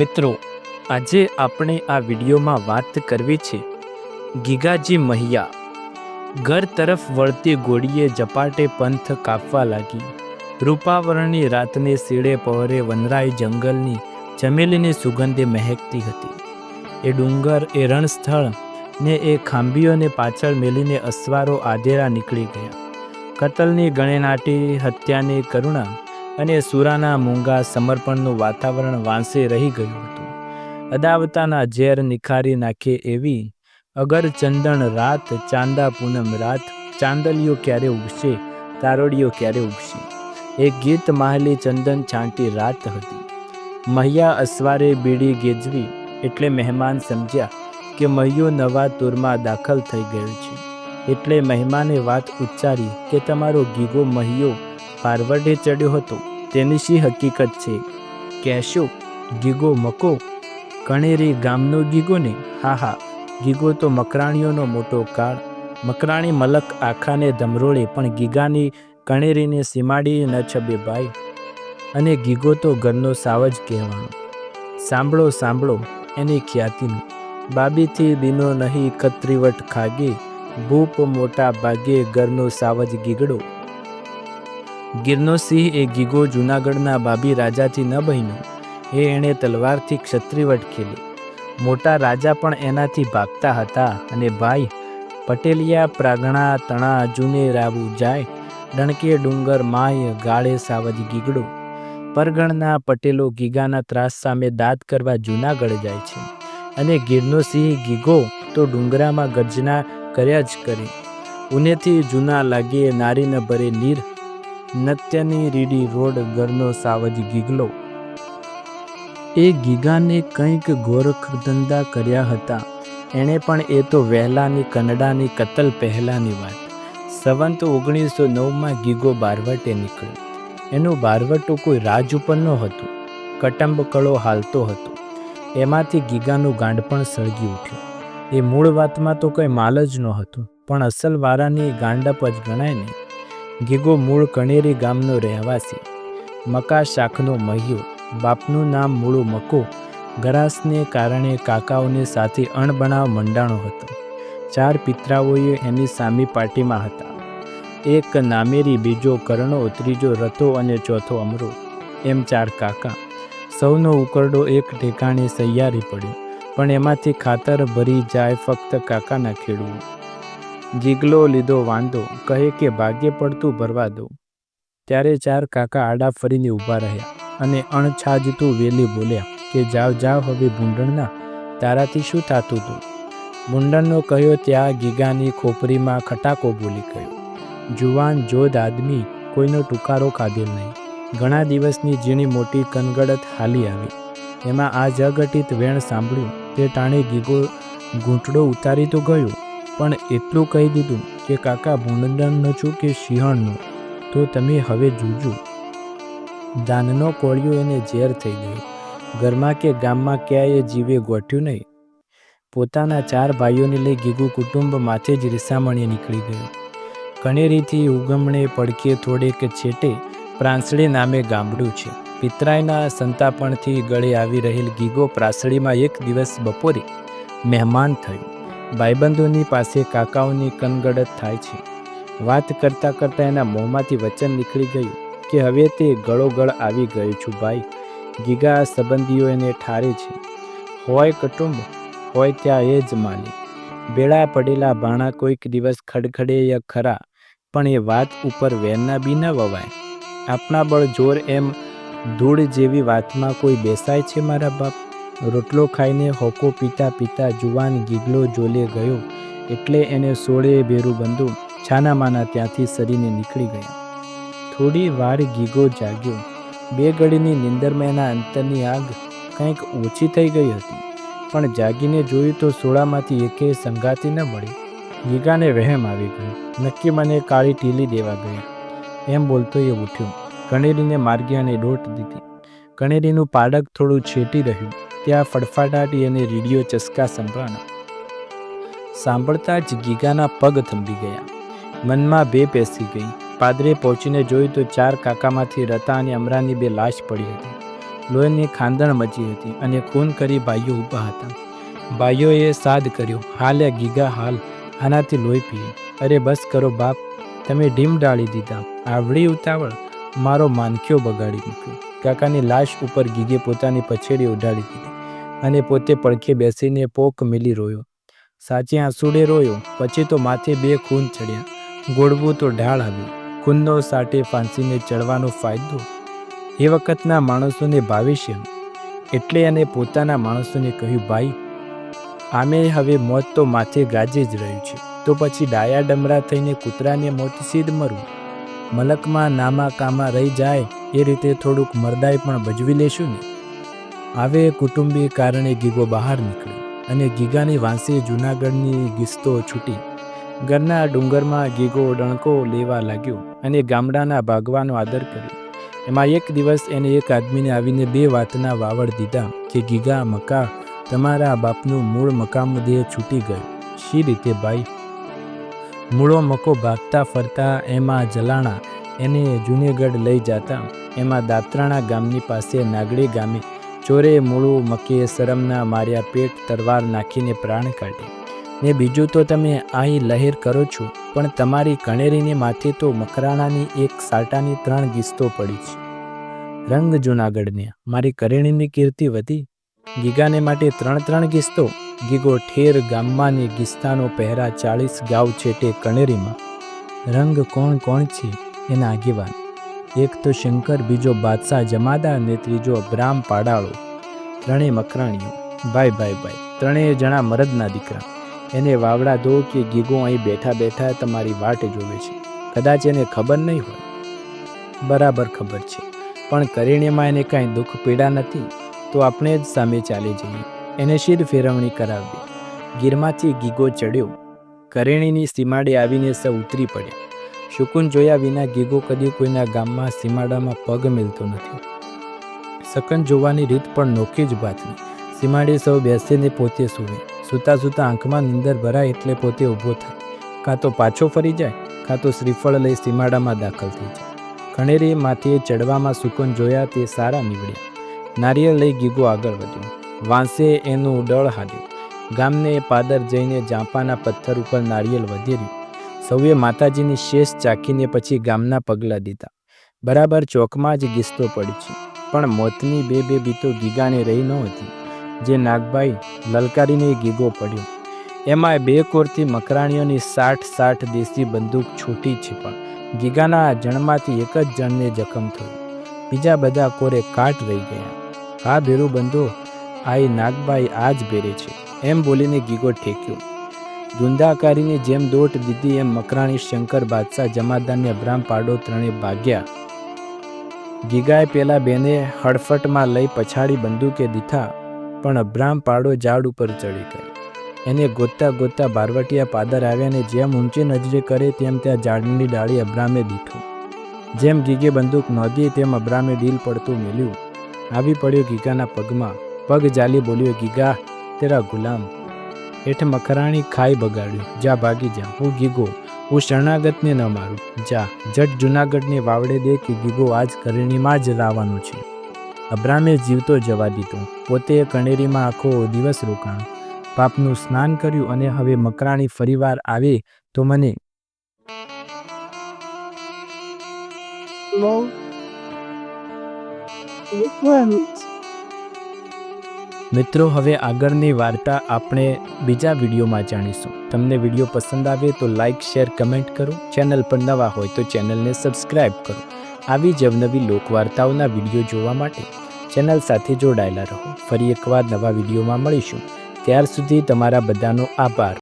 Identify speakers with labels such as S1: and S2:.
S1: મિત્રો, આજે આપણે આ વિડીયોમાં વાત કરવી છે ગીગાજી મહિયા. ઘર તરફ વળતી ગોળીએ ઝપાટે પંથ કાપવા લાગી. રૂપાવરણની રાતને સીડે પહોરે વનરાય જંગલની ચમેલીની સુગંધે મહેકતી હતી. એ ડુંગર, એ રણસ્થળ ને એ ખાંભીઓને પાછળ મેલીને અસવારો આધેરા નીકળી ગયા. કતલની ગણેનાટી, હત્યાની કરુણા અને સુરાના મૂંગા સમર્પણનું વાતાવરણ વાંસે રહી ગયું હતું. અદાવતાના ઝેર નિખારી નાખે એવી અગર ચંદન રાત ચાંદા પૂનમ રાત, ચાંદલિયો ક્યારે ઉગશે, તારોડિયો ક્યારે ઉગશે? એ ગીત માહલી ચંદન છાંટી રાત હતી. મહિયા અસવારે બીડી ગેજવી એટલે મહેમાન સમજ્યા કે મહિયો નવા તૂરમાં દાખલ થઈ ગયો છે. એટલે મહેમાને વાત ઉચ્ચારી કે તમારો ગીગો મહિયો પારવડે ચડ્યો હતો. તેની શી હકીકત છે? કહેશો, ગીગો મકો. કણેરી ગામનો ગીગો ને? હા હા, ગીગો તો મકરાણીઓનો મોટો કાળ. મકરાણી મલક આખાને ધમરોળે, પણ ગીગાની કણેરીને સીમાડી ન છબે ભાઈ. અને ગીગો તો ઘરનો સાવજ કહેવાનો. સાંભળો સાંભળો, એની ખ્યાતિનું. બાબીથી બીનો નહીં કત્રીવટ ખાગે. ભૂપ મોટા ભાગે ઘરનો સાવજ ગીગડો. ગીરનો સિંહ એ ગીગો જૂનાગઢના બાબી રાજાથી ન બન્યો. એ એણે તલવારથી ક્ષત્રિવટ ખેલી મોટા રાજા પણ એનાથી ભાગતા હતા અને ભાઈ, પટેલિયા, પ્રાગણા, તણા, જૂને, રાવું, જાય, ડણકે, ડુંગર, માય, ગાળે, સાવજ, ગીગડો. પરગણના પટેલો ગીગાના ત્રાસ સામે દાદ કરવા જૂનાગઢ જાય છે. અને ગીરનો સિંહ ગીગો તો ડુંગરામાં ગર્જના કર્યા જ કરે. ઉનેથી જૂના લાગે નારી ન ભરે નીર નત્યની રીડી રોડ ઘરનો સાવજ ગીગલો. એ ગીગાને કંઈક ગોરખ ધંધા કર્યા હતા. એણે પણ એ તો વહેલાની કનડાની કતલ પહેલાંની વાત. સંવંત ઓગણીસો નવમાં ગીગો બારવટે નીકળ્યો. એનું બારવટું કોઈ રાજ ઉપર હતું. કટંબ કળો હાલતો હતો. એમાંથી ગીગાનું ગાંડ પણ સળગી ઉઠ્યું. એ મૂળ વાતમાં તો કંઈ માલ જ નહોતું, પણ અસલ વારાની ગાંડપ જ ગણાય ને. ગીગો મૂળ કણેરી ગામનો રહેવાસી. મકા શાખનો મહિયો, બાપનું નામ મૂળું મકો, ગરાસને કારણે કાકાઓને સાથે અણબણાવ મંડાણો હતો. ચાર પિતરાઓએ એની સામી પાર્ટીમાં હતા. એક નામેરી, બીજો કરણો, ત્રીજો રતો અને ચોથો અમરો. એમ ચાર કાકા. સૌનો ઉકરડો એક ઠેકાણે સૈયારી પડ્યો, પણ એમાંથી ખાતર ભરી જાય ફક્ત કાકાના ખેડવું ગીગલો લીધો વાંધો, કહે કે ભાગ્ય પડતું ભરવા દો. ત્યારે ચાર કાકા આડા ફરીને ઊભા રહ્યા અને અણછાજતું વેલી બોલ્યા કે જાવ જાવ હવે ભૂંડણના, તારાથી શું થતું હતું ભૂંડણનો કહ્યો ત્યાં ગીગાની ખોપરીમાં ખટાકો બોલી ગયો. જુવાન, જોધ આદમી, કોઈનો ટુકારો ખાધેલ નહીં. ઘણા દિવસની ઝીણી મોટી કનગડત હાલી આવી. એમાં આ જગટિત વેણ સાંભળ્યું, તે ટાણે ગીગો ઘૂંટડો ઉતારી તો ગયો. પણ એટલું કહી દીધું કે કાકા ભૂંડણનો છું કે સિંહણનો? તો તમે હવે જોજો. દાનનો કોળિયો એને ઝેર થઈ ગયો. ઘરમાં કે ગામમાં ક્યાંય જીવે ગોઠ્યું નહીં. પોતાના ચાર ભાઈઓને લઈ ગીગુ કુટુંબ માથે જ રિસામણીએ નીકળી ગયો. કણેરીથી ઉગમણે પડકે થોડેક છેટે પ્રાંસળી નામે ગામડું છે. પિતરાયના સંતાપણથી ગળે આવી રહેલ ગીગો પ્રાસળીમાં એક દિવસ બપોરે મહેમાન થયું. ભાઈબંધોની પાસે કાકાઓની કનગડત થાય છે. વાત કરતાં કરતાં એના મોંમાંથી વચન નીકળી ગયું કે હવે તે ગળોગળ આવી ગયો છું ભાઈ. ગીગા સંબંધીઓ એને ઠારે છે. હોય કુટુંબ, હોય ત્યાં એ જ માલી બેડા પડેલા બાણા કોઈક દિવસ ખડખડે ય ખરા, પણ એ વાત ઉપર વેરના બી ન વવાય. આપણા બળ જોર એમ ધૂળ જેવી વાતમાં કોઈ બેસાય છે મારા બાપ? રોટલો ખાઈને હોકો પીતા પીતા જુવાન ગીગલો જોલે ગયો. એટલે એને સોળે બેરું બંધુ. છાનામાના ત્યાંથી સરીને નીકળી ગયા. થોડી વાર ગીગો જાગ્યો. બે ઘડીની નિંદરમાં એના અંતરની આગ કંઈક ઓછી થઈ ગઈ હતી. પણ જાગીને જોયું તો સોળામાંથી એકે સંગાતી ન મળી. ગીગાને વહેમ આવી ગયો નક્કી મને કાળી ટીલી દેવા ગઈ. એમ બોલતો એ ઉઠ્યો. કણેરીને માર્ગી અને દોટ દીધી. કણેરીનું પાડક થોડું છેટી રહ્યું. ત્યાં ફડફડાટી અને રેડિયો ચસકા સંભળાણા. સાંભળતા જ ગીગાના પગ થંભી ગયા. મનમાં બે પેસી ગઈ. પાદરે પહોંચીને જોયું તો ચાર કાકામાંથી રતા અને અમરાની બે લાશ પડી હતી. લોહીની ખાંદણ મચી હતી અને ખૂન કરી ભાઈઓ ઊભા હતા. ભાઈઓએ સાદ કર્યો, હાલે ગીગા, હાલ. આનાથી લોહી પીએ. અરે બસ કરો બાપ. તમે ઢીમ ડાળી દીધા. આવડી ઉતાવળ. મારો માનખ્યો બગાડી મૂક્યો. કાકાની લાશ ઉપર ગીગે પોતાની પછેડી ઉડાડી દીધી. અને પોતે પડખે બેસીને પોક મેલી રોયો. સાચે આંસુડે રોયો, પછી તો માથે બે ખૂન ચડ્યા. ગોળવું તો ઢાળ આવ્યું. ખૂનનો સાટે ફાંસીને ચડવાનો ફાયદો? એ વખતના માણસોને ભાવિષ્ય એટલે અને પોતાના માણસોને કહ્યું, ભાઈ, આમે હવે મોત તો માથે ગાજે જ રહ્યું છે. તો પછી ડાયા ડમરા થઈને કૂતરાને મોત સીધ મરવું મલકમાં નામા કામા રહી જાય, એ રીતે થોડુંક મરદાઈ પણ ભજવી લેશું ને? આવે કુટુંબી કારણે ગીગો બહાર નીકળ્યો અને ગીગાની વાંસી જૂનાગઢની ગીસ્તો છૂટી. ઘરના ડુંગરમાં ગીગો ડણકો લેવા લાગ્યો અને ગામડાના ભાગવાનો આદર કર્યો. એમાં એક દિવસ એને એક આદમીને આવીને બે વાતના વાવડ દીધા કે, ગીગા મકા તમારા બાપનું મૂળ મકામ દેહ છૂટી ગયું. શી રીતે ભાઈ? મૂળો મકો ભાગતા ફરતા એમાં જલાણા, એને જુનેગઢ લઈ જતા. એમાં દાત્રાણા ગામની પાસે નાગડી ગામે ચોરે મૂળું મકીએ શરમના માર્યા પેટ તરવાર નાખીને પ્રાણ કાઢે. ને બીજું તો તમે આહી લહેર કરો છો, પણ તમારી કણેરીને માથે તો મકરાણાની એક સાટાની ત્રણ ગીસ્તો પડી છે. રંગ જૂનાગઢને, મારી કરેણીની કીર્તિ વધી. ગીગાને માટે ત્રણ ત્રણ ગીસ્તો, ગીગો ઠેર ગામમાં ને ગીસ્તાનો પહેરા ચાળીસ ગાવ છેટે કણેરીમાં. રંગ કોણ કોણ છે, એના આગેવાન. એક તો શંકર, બીજો બાદશાહ જમાદાર અને ત્રીજો બ્રાહ્મ પાડાળો. ત્રણેય મકરાણીઓ. ભાઈ ભાઈ ભાઈ. ત્રણેય જણા મરદના દીકરા. એને વાવડા દો કે ગીગો અહીં બેઠા બેઠા તમારી વાટ જોવે છે. કદાચ એને ખબર નહીં હોય. બરાબર ખબર છે. પણ કરિણીમાં એને કાંઈ દુઃખ પીડા નથી, તો આપણે જ સામે ચાલી જઈએ. એને શીર ફેરવણી કરાવી. ગીરમાંથી ગીગો ચડ્યો. કરેણીની સીમાડે આવીને સૌ ઉતરી પડ્યા. શુકુન જોયા વિના ગીગો કદી કોઈના ગામમાં, સીમાડામાં પગ મિલતો નથી. સકન જોવાની રીત પણ નોખી જ બાતની સીમાડી સૌ બેસીને પોતે સૂવે. સૂતા સૂતા આંખમાં નીંદર ભરાય એટલે પોતે ઊભો થાય. કાં તો પાછો ફરી જાય, કાં તો શ્રીફળ લઈ સીમાડામાં દાખલ થઈ જાય. ખણેરી માથે ચડવામાં સુકન જોયા તે સારા નીવડ્યા. નારિયેળ લઈ ગીગો આગળ વધ્યો. વાંસે એનું ડળ હાર્યું. ગામને પાદર જઈને જાંપાના પથ્થર ઉપર નારિયેળ વધેર્યું. સૌએ માતાજીની શેષ ચાખીને પછી ગામના પગલાં દીધા. બરાબર ચોકમાં જ ગીસતો પડી છે પણ મોતની બે બે બીતો ગીગાને રહી નહોતી, જે નાગભાઈ લલકારીને ગીગો પડ્યો. એમાં બે કોરથી મકરાણીઓની સાઠ સાઠ દેશી બંદૂક છૂટી છે પણ ગીગાના જણમાંથી એક જ જણને જખમ થયું. બીજા બધા કોરે કાટ રહી ગયા. હા ભેરું બંધો આ નાગભાઈ આ જ ભેરે છે. એમ બોલીને ગીગો ઠેક્યો. ધુંધાકારીની જેમ દોટ દીધી એમ મકરાણી શંકર બાદશાહ જમાદારને અબ્રામ પાડો ત્રણે ભાગ્યા. ગીગાએ પેલા બેને હડફટમાં લઈ પછાડી બંદૂકે દીધા, પણ અબ્રામ પાડો ઝાડ ઉપર ચડી ગયો. એને ગોતતા ગોતતા બારવટિયા પાદર આવ્યા ને જેમ ઊંચી નજરે કરે તેમ ત્યાં ઝાડની ડાળી અબ્રામે દીઠું. જેમ ગીગે બંદૂક નોંધી તેમ અબ્રામે ડીલ પડતું મેલ્યું. આવી પડ્યો ગીગાના પગમાં. પગ જાલી બોલ્યો, ગીગા, તેરા ગુલામ હેઠ મખરાણી ખાઈ બગાડ્યું. જા ભાગી જા. હું ગીગો. હું શરણાગતને ન મારું. જા. જટ જુનાગઢને વાવડે દે કે ગીગો આજ કરેણીમાં જ લાવવાનો છે. અબ્રામે જીવતો જવા દીધો. પોતે કણેરીમાં આખો દિવસ રોકાણ. પાપનું સ્નાન કર્યું અને હવે મકરાણી ફરીવાર આવે તો મને મિત્રો, હવે આગળની વાર્તા આપણે બીજા વિડીયોમાં જાણીશું. તમને વીડિયો પસંદ આવે તો લાઇક શેર કમેન્ટ કરો. ચેનલ પર નવા હોય તો ચેનલને સબસ્ક્રાઇબ કરો. આવી જ અવનવી લોકવાર્તાઓના વીડિયો જોવા માટે ચેનલ સાથે જોડાયેલા રહો. ફરી એકવાર નવા વિડીયોમાં મળીશું. ત્યાર સુધી તમારા બધાનો આભાર.